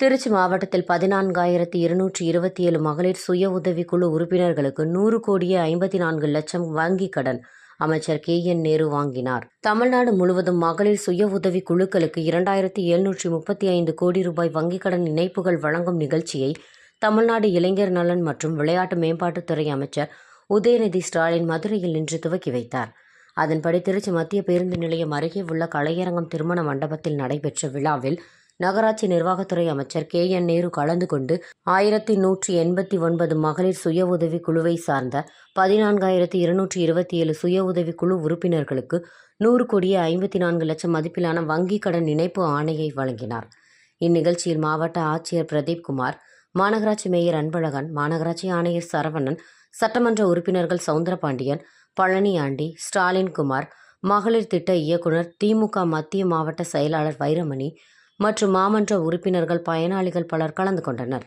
திருச்சி மாவட்டத்தில் பதினான்காயிரத்தி இருநூற்றி இருபத்தி ஏழு மகளிர் சுய உதவிக்குழு உறுப்பினர்களுக்கு நூறு கோடியே ஐம்பத்தி நான்கு லட்சம் வங்கிக் கடன் அமைச்சர் கே என் நேரு வாங்கினார். தமிழ்நாடு முழுவதும் மகளிர் சுய உதவி குழுக்களுக்கு இரண்டாயிரத்தி எழுநூற்றி முப்பத்தி ஐந்து கோடி ரூபாய் வங்கிக் கடன் இணைப்புகள் வழங்கும் நிகழ்ச்சியை தமிழ்நாடு இளைஞர் நலன் மற்றும் விளையாட்டு மேம்பாட்டுத்துறை அமைச்சர் உதயநிதி ஸ்டாலின் மதுரையில் இன்று துவக்கி வைத்தார். அதன்படி திருச்சி மத்திய பேருந்து நிலையம் அருகே உள்ள கலையரங்கம் திருமண மண்டபத்தில் நடைபெற்ற விழாவில் நகராட்சி நிர்வாகத்துறை அமைச்சர் கே. என். நேரு கலந்து கொண்டு ஆயிரத்தி நூற்றி எண்பத்தி ஒன்பது மகளிர் சுய உதவி குழுவை சார்ந்த பதினான்காயிரத்தி இருநூற்றி இருபத்தி ஏழு சுய உதவி குழு உறுப்பினர்களுக்கு நூறு கோடியே ஐம்பத்தி நான்கு லட்சம் மதிப்பிலான வங்கிக் கடன் இணைப்பு ஆணையை வழங்கினார். இந்நிகழ்ச்சியில் மாவட்ட ஆட்சியர் பிரதீப் குமார் மாநகராட்சி மேயர் அன்பழகன் மாநகராட்சி ஆணையர் சரவணன் சட்டமன்ற உறுப்பினர்கள் சவுந்தரபாண்டியன் பழனி ஆண்டி ஸ்டாலின் குமார் மகளிர் திட்ட இயக்குனர் திமுக மத்திய மாவட்ட செயலாளர் வைரமணி மற்றும் மாமன்ற உறுப்பினர்கள் பயனாளிகள் பலர் கலந்து கொண்டனர்.